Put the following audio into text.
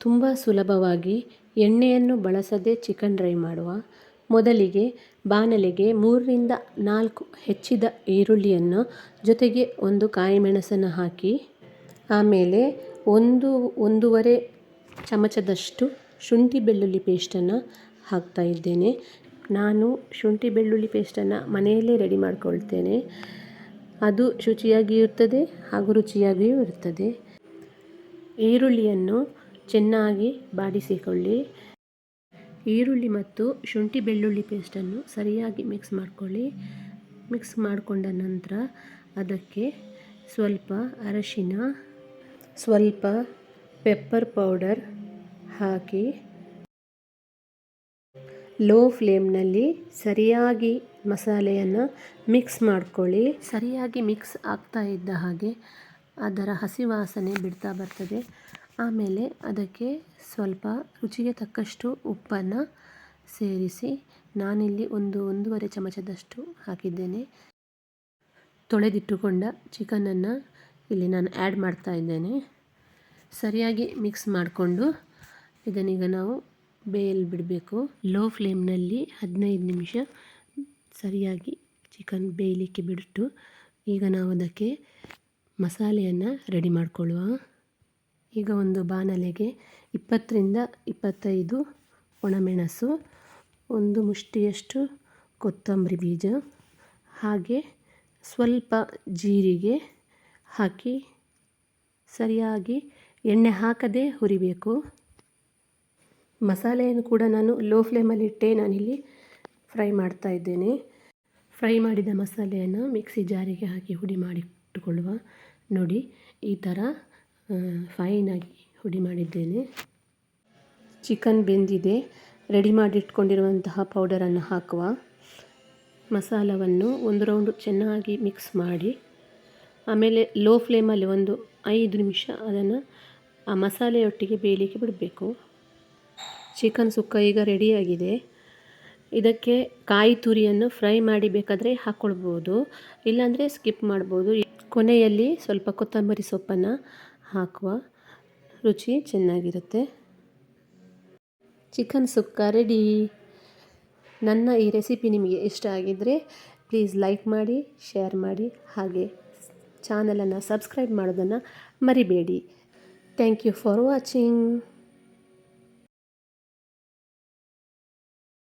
ತುಂಬ ಸುಲಭವಾಗಿ ಎಣ್ಣೆಯನ್ನು ಬಳಸದೆ ಚಿಕನ್ ಡ್ರೈ ಮಾಡುವ. ಮೊದಲಿಗೆ ಬಾಣಲೆಗೆ ಮೂರರಿಂದ ನಾಲ್ಕು ಹೆಚ್ಚಿದ ಈರುಳ್ಳಿಯನ್ನು ಜೊತೆಗೆ ಒಂದು ಕಾಯಿಮೆಣಸನ್ನು ಹಾಕಿ, ಆಮೇಲೆ ಒಂದು, ಒಂದೂವರೆ ಚಮಚದಷ್ಟು ಶುಂಠಿ ಬೆಳ್ಳುಳ್ಳಿ ಪೇಸ್ಟನ್ನು ಹಾಕ್ತಾ ಇದ್ದೇನೆ. ನಾನು ಶುಂಠಿ ಬೆಳ್ಳುಳ್ಳಿ ಪೇಸ್ಟನ್ನು ಮನೆಯಲ್ಲೇ ರೆಡಿ ಮಾಡಿಕೊಳ್ತೇನೆ. ಅದು ಶುಚಿಯಾಗಿಯೂ ಇರ್ತದೆ ಹಾಗೂ ರುಚಿಯಾಗಿಯೂ ಇರ್ತದೆ. ಈರುಳ್ಳಿಯನ್ನು ಚೆನ್ನಾಗಿ ಬಾಡಿಸಿಕೊಳ್ಳಿ. ಈರುಳ್ಳಿ ಮತ್ತು ಶುಂಠಿ ಬೆಳ್ಳುಳ್ಳಿ ಪೇಸ್ಟನ್ನು ಸರಿಯಾಗಿ ಮಿಕ್ಸ್ ಮಾಡ್ಕೊಳ್ಳಿ. ಮಿಕ್ಸ್ ಮಾಡಿಕೊಂಡ ನಂತರ ಅದಕ್ಕೆ ಸ್ವಲ್ಪ ಅರಶಿನ, ಸ್ವಲ್ಪ ಪೆಪ್ಪರ್ ಪೌಡರ್ ಹಾಕಿ ಲೋ ಫ್ಲೇಮ್ನಲ್ಲಿ ಸರಿಯಾಗಿ ಮಸಾಲೆಯನ್ನು ಮಿಕ್ಸ್ ಮಾಡ್ಕೊಳ್ಳಿ. ಸರಿಯಾಗಿ ಮಿಕ್ಸ್ ಆಗ್ತಾ ಇದ್ದ ಹಾಗೆ ಅದರ ಹಸಿ ವಾಸನೆ ಬಿಡ್ತಾ ಬರ್ತದೆ. ಆಮೇಲೆ ಅದಕ್ಕೆ ಸ್ವಲ್ಪ ರುಚಿಗೆ ತಕ್ಕಷ್ಟು ಉಪ್ಪನ್ನು ಸೇರಿಸಿ ನಾನಿಲ್ಲಿ ಒಂದು ಒಂದೂವರೆ ಚಮಚದಷ್ಟು ಹಾಕಿದ್ದೇನೆ. ತೊಳೆದಿಟ್ಟುಕೊಂಡ ಚಿಕನನ್ನು ಇಲ್ಲಿ ನಾನು ಆ್ಯಡ್ ಮಾಡ್ತಾ ಇದ್ದೇನೆ. ಸರಿಯಾಗಿ ಮಿಕ್ಸ್ ಮಾಡಿಕೊಂಡು ಇದನ್ನೀಗ ನಾವು ಬೇಯಲು ಬಿಡಬೇಕು. ಲೋ ಫ್ಲೇಮ್ನಲ್ಲಿ ಹದಿನೈದು ನಿಮಿಷ ಸರಿಯಾಗಿ ಚಿಕನ್ ಬೇಯಲಿಕ್ಕೆ ಬಿಟ್ಟು ಈಗ ನಾವು ಅದಕ್ಕೆ ಮಸಾಲೆಯನ್ನು ರೆಡಿ ಮಾಡಿಕೊಳ್ಳುವ. ಈಗ ಒಂದು ಬಾಣಲೆಗೆ ಇಪ್ಪತ್ತರಿಂದ ಇಪ್ಪತ್ತೈದು ಒಣಮೆಣಸು, ಒಂದು ಮುಷ್ಟಿಯಷ್ಟು ಕೊತ್ತಂಬರಿ ಬೀಜ, ಹಾಗೆ ಸ್ವಲ್ಪ ಜೀರಿಗೆ ಹಾಕಿ ಸರಿಯಾಗಿ ಎಣ್ಣೆ ಹಾಕದೇ ಹುರಿಬೇಕು. ಮಸಾಲೆಯನ್ನು ಕೂಡ ನಾನು ಲೋ ಫ್ಲೇಮಲ್ಲಿಟ್ಟೆ ನಾನಿಲ್ಲಿ ಫ್ರೈ ಮಾಡ್ತಾ ಇದ್ದೇನೆ. ಫ್ರೈ ಮಾಡಿದ ಮಸಾಲೆಯನ್ನು ಮಿಕ್ಸಿ ಜಾರಿಗೆ ಹಾಕಿ ಹುಡಿ ಮಾಡಿಟ್ಟುಕೊಳ್ಳುವ. ನೋಡಿ, ಈ ಥರ ಫೈನಾಗಿ ಹುಡಿ ಮಾಡಿದ್ದೇನೆ. ಚಿಕನ್ ಬೆಂದಿದೆ. ರೆಡಿ ಮಾಡಿಟ್ಕೊಂಡಿರುವಂತಹ ಪೌಡರನ್ನು ಹಾಕುವ ಮಸಾಲವನ್ನು ಒಂದು ರೌಂಡು ಚೆನ್ನಾಗಿ ಮಿಕ್ಸ್ ಮಾಡಿ, ಆಮೇಲೆ ಲೋ ಫ್ಲೇಮಲ್ಲಿ ಒಂದು ಐದು ನಿಮಿಷ ಅದನ್ನು ಆ ಮಸಾಲೆಯೊಟ್ಟಿಗೆ ಬೇಯಲಿಕ್ಕೆ ಬಿಡಬೇಕು. ಚಿಕನ್ ಸುಕ್ಕ ಈಗ ರೆಡಿಯಾಗಿದೆ ಇದಕ್ಕೆ ಕಾಯಿ ತುರಿಯನ್ನು ಫ್ರೈ ಮಾಡಿ ಬೇಕಾದರೆ ಹಾಕ್ಕೊಳ್ಬೋದು ಇಲ್ಲಾಂದರೆ ಸ್ಕಿಪ್ ಮಾಡ್ಬೋದು. ಕೊನೆಯಲ್ಲಿ ಸ್ವಲ್ಪ ಕೊತ್ತಂಬರಿ ಸೊಪ್ಪನ್ನು ಹಾಕುವ ರುಚಿ ಚೆನ್ನಾಗಿರುತ್ತೆ. ಚಿಕನ್ ಸುಕ್ಕ ರೆಡಿ ನನ್ನ ಈ ರೆಸಿಪಿ ನಿಮಗೆ ಇಷ್ಟ ಆಗಿದ್ದರೆ ಪ್ಲೀಸ್ ಲೈಕ್ ಮಾಡಿ, ಶೇರ್ ಮಾಡಿ, ಹಾಗೆ ಚಾನಲನ್ನು ಸಬ್ಸ್ಕ್ರೈಬ್ ಮಾಡೋದನ್ನು ಮರಿಬೇಡಿ. Thank you for watching.